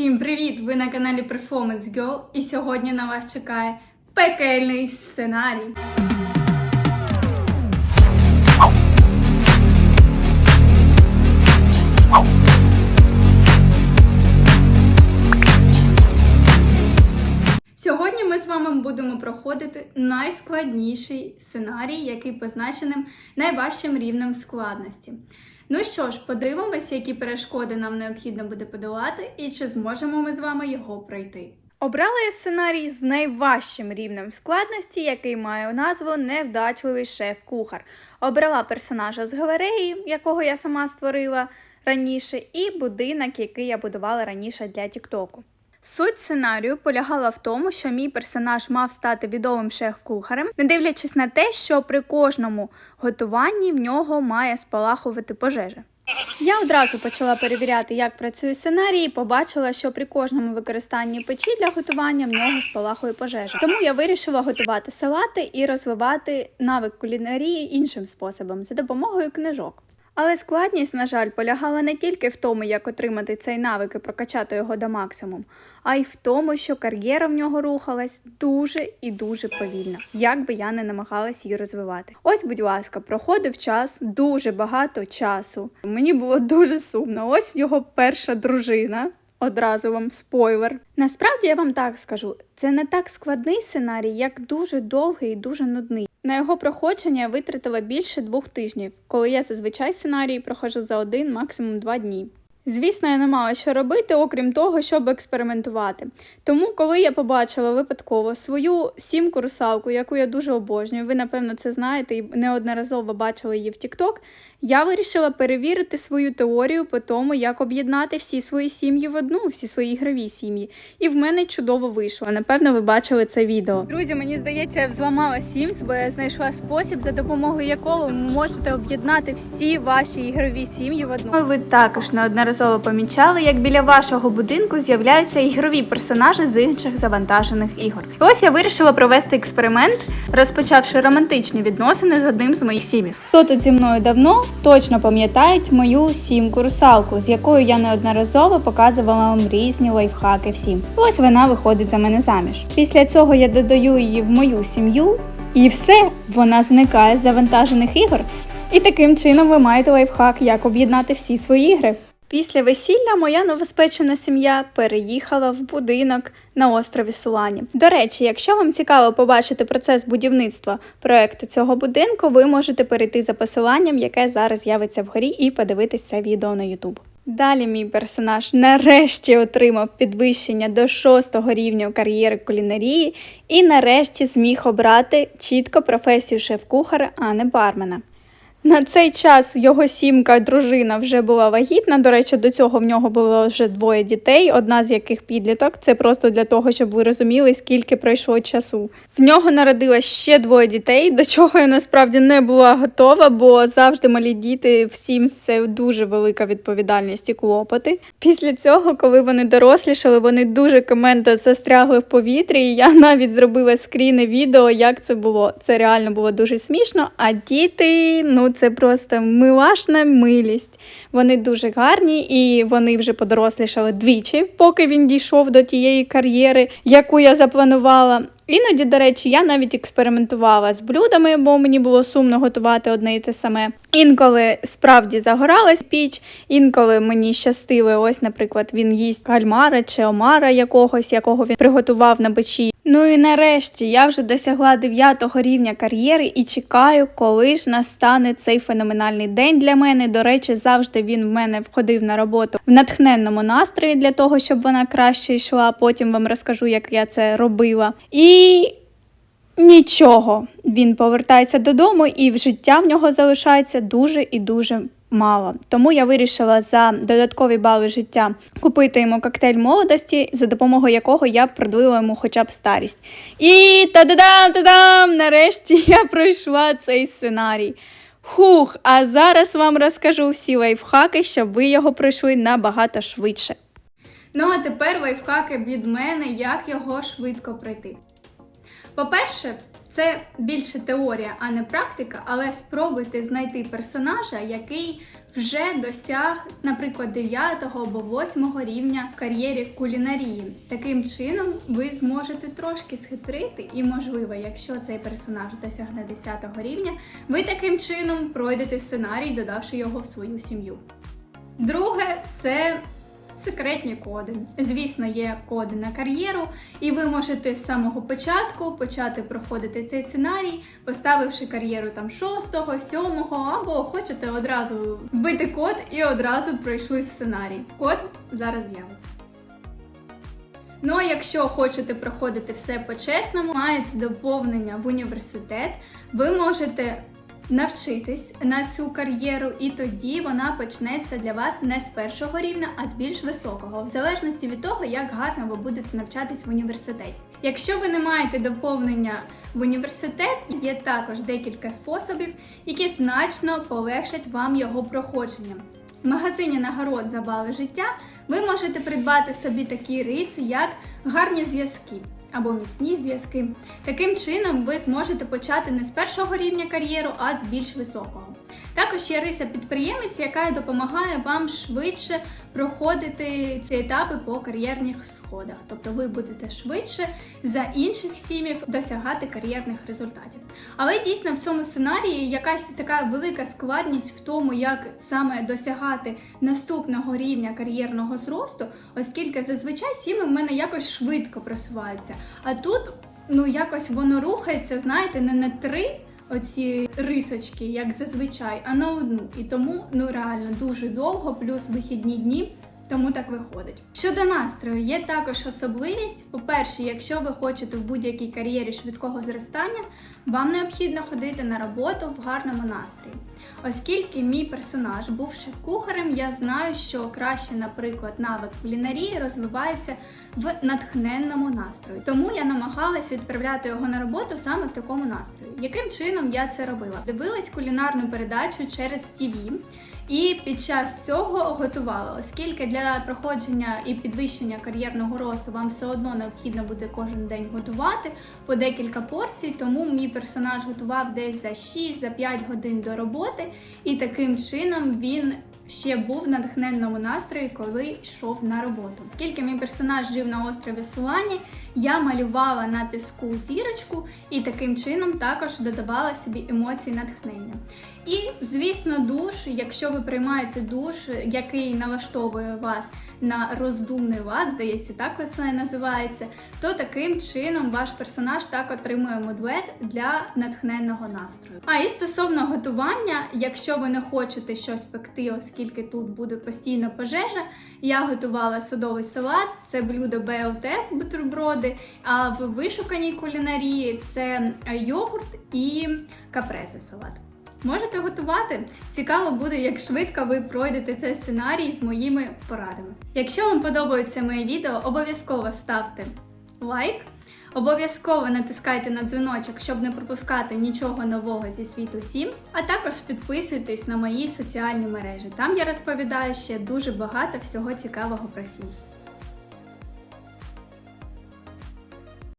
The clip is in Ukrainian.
Всім привіт! Ви на каналі Performance Girl і сьогодні на вас чекає пекельний сценарій. Сьогодні ми з вами будемо проходити найскладніший сценарій, який позначеним найважчим рівнем складності. Ну що ж, подивимося, які перешкоди нам необхідно буде подолати, і чи зможемо ми з вами його пройти. Обрала я сценарій з найважчим рівнем складності, який має назву Невдачливий шеф-кухар. Обрала персонажа з галереї, якого я сама створила раніше, і будинок, який я будувала раніше для Тіктоку. Суть сценарію полягала в тому, що мій персонаж мав стати відомим шеф-кухарем, не дивлячись на те, що при кожному готуванні в нього має спалахувати пожежа. Я одразу почала перевіряти, як працює сценарій, і побачила, що при кожному використанні печі для готування в нього спалахує пожежа. Тому я вирішила готувати салати і розвивати навик кулінарії іншим способом за допомогою книжок. Але складність, на жаль, полягала не тільки в тому, як отримати цей навик і прокачати його до максимуму, а й в тому, що кар'єра в нього рухалась дуже і дуже повільно, як би я не намагалась її розвивати. Ось, будь ласка, проходив час, дуже багато часу. Мені було дуже сумно. Ось його перша дружина. Одразу вам спойлер. Насправді я вам так скажу: це не так складний сценарій, як дуже довгий і дуже нудний. На його проходження витратила більше двох тижнів, коли я зазвичай сценарії проходжу за один, максимум два дні. Звісно, я не мала що робити, окрім того, щоб експериментувати. Тому, коли я побачила випадково свою сімку русалку, яку я дуже обожнюю, ви напевно це знаєте і неодноразово бачили її в TikTok, я вирішила перевірити свою теорію по тому, як об'єднати всі свої сім'ї в одну, всі свої ігрові сім'ї. І в мене чудово вийшло. Напевно, ви бачили це відео. Друзі, мені здається, я взламала Sims, бо я знайшла спосіб, за допомогою якого ви можете об'єднати всі ваші ігрові сім'ї в одну. Ви також неодноразово помічали, як біля вашого будинку з'являються ігрові персонажі з інших завантажених ігор. І ось я вирішила провести експеримент, розпочавши романтичні відносини з одним з моїх сімів. Хто тут зі мною давно, точно пам'ятають мою сімку русалку, з якою я неодноразово показувала вам різні лайфхаки в Sims. Ось вона виходить за мене заміж. Після цього я додаю її в мою сім'ю, і все, вона зникає з завантажених ігор. І таким чином ви маєте лайфхак, як об'єднати всі свої ігри. Після весілля моя новоспечена сім'я переїхала в будинок на острові Солані. До речі, якщо вам цікаво побачити процес будівництва проекту цього будинку, ви можете перейти за посиланням, яке зараз з'явиться вгорі, і подивитись це відео на YouTube. Далі мій персонаж нарешті отримав підвищення до шостого рівня кар'єри кулінарії і нарешті зміг обрати чітко професію шеф-кухара, а не бармена. На цей час його сімка, дружина вже була вагітна. До речі, до цього в нього було вже двоє дітей, одна з яких підліток. Це просто для того, щоб ви розуміли, скільки пройшло часу. В нього народилось ще двоє дітей, до чого я насправді не була готова, бо завжди малі діти всім це дуже велика відповідальність і клопоти. Після цього, коли вони дорослішали, вони дуже коментно застрягли в повітрі. І я навіть зробила скріни відео, як це було. Це реально було дуже смішно. А діти, ну це просто милашна милість. Вони дуже гарні і вони вже подорослішали двічі, поки він дійшов до тієї кар'єри, яку я запланувала. Іноді, до речі, я навіть експериментувала з блюдами, бо мені було сумно готувати одне і те саме. Інколи справді загоралась піч, інколи мені щастило, ось, наприклад, він їсть кальмара чи омара якогось, якого він приготував на печі. Ну і нарешті я вже досягла 9 рівня кар'єри і чекаю, коли ж настане цей феноменальний день для мене. До речі, завжди він в мене входив на роботу в натхненному настрої для того, щоб вона краще йшла. Потім вам розкажу, як я це робила. І нічого. Він повертається додому, і в життя в нього залишається дуже і дуже мало. Тому я вирішила за додаткові бали життя купити йому коктейль молодості, за допомогою якого я продлила йому хоча б старість. І та-да-дам, та-дам! Нарешті я пройшла цей сценарій. Хух, а зараз вам розкажу всі лайфхаки, щоб ви його пройшли набагато швидше. Ну а тепер лайфхаки від мене, як його швидко пройти. По-перше, це більше теорія, а не практика, але спробуйте знайти персонажа, який вже досяг, наприклад, 9 або 8 рівня в кар'єрі кулінарії. Таким чином ви зможете трошки схитрити, і, можливо, якщо цей персонаж досягне 10 рівня, ви таким чином пройдете сценарій, додавши його в свою сім'ю. Друге, це секретні коди. Звісно, є коди на кар'єру, і ви можете з самого початку почати проходити цей сценарій, поставивши кар'єру там 6, 7-го, або хочете одразу вбити код і одразу пройшли сценарій. Код зараз з'явиться. Ну а якщо хочете проходити все по-чесному, маєте доповнення в університет, ви можете навчитись на цю кар'єру, і тоді вона почнеться для вас не з першого рівня, а з більш високого, в залежності від того, як гарно ви будете навчатись в університеті. Якщо ви не маєте доповнення в університет, є також декілька способів, які значно полегшать вам його проходження. В магазині нагород забави життя ви можете придбати собі такі риси, як гарні зв'язки або міцні зв'язки. Таким чином ви зможете почати не з першого рівня кар'єру, а з більш високого. Також є риса підприємець, яка допомагає вам швидше проходити ці етапи по кар'єрних сходах. Тобто ви будете швидше за інших сімів досягати кар'єрних результатів. Але дійсно в цьому сценарії якась така велика складність в тому, як саме досягати наступного рівня кар'єрного зросту, оскільки зазвичай сіми в мене якось швидко просуваються. А тут ну якось воно рухається, знаєте, не на три оці рисочки, як зазвичай, а на одну. І тому ну реально дуже довго, плюс вихідні дні. Тому так виходить. Щодо настрою, є також особливість. По-перше, якщо ви хочете в будь-якій кар'єрі швидкого зростання, вам необхідно ходити на роботу в гарному настрої. Оскільки мій персонаж був шеф-кухарем, я знаю, що краще, наприклад, навик кулінарії розвивається в натхненному настрої. Тому я намагалась відправляти його на роботу саме в такому настрої. Яким чином я це робила? Дивилась кулінарну передачу через ТВ. І під час цього готувала, оскільки для проходження і підвищення кар'єрного росту вам все одно необхідно буде кожен день готувати по декілька порцій, тому мій персонаж готував десь за 6-5 годин до роботи, і таким чином він ще був в натхненному настрої, коли йшов на роботу. Оскільки мій персонаж жив на острові Сулані, я малювала на піску зірочку і таким чином також додавала собі емоції натхнення. І, звісно, душ, якщо ви приймаєте душ, який налаштовує вас на роздумний лад, здається, так це називається, то таким чином ваш персонаж так отримує мудвет для натхненного настрою. А і стосовно готування, якщо ви не хочете щось пекти, оскільки тут буде постійно пожежа, я готувала садовий салат, це блюдо БЛТ, бутерброди, а в вишуканій кулінарії це йогурт і капрезе салат. Можете готувати. Цікаво буде, як швидко ви пройдете цей сценарій з моїми порадами. Якщо вам подобається моє відео, обов'язково ставте лайк. Обов'язково натискайте на дзвіночок, щоб не пропускати нічого нового зі світу Sims, а також підписуйтесь на мої соціальні мережі. Там я розповідаю ще дуже багато всього цікавого про Sims.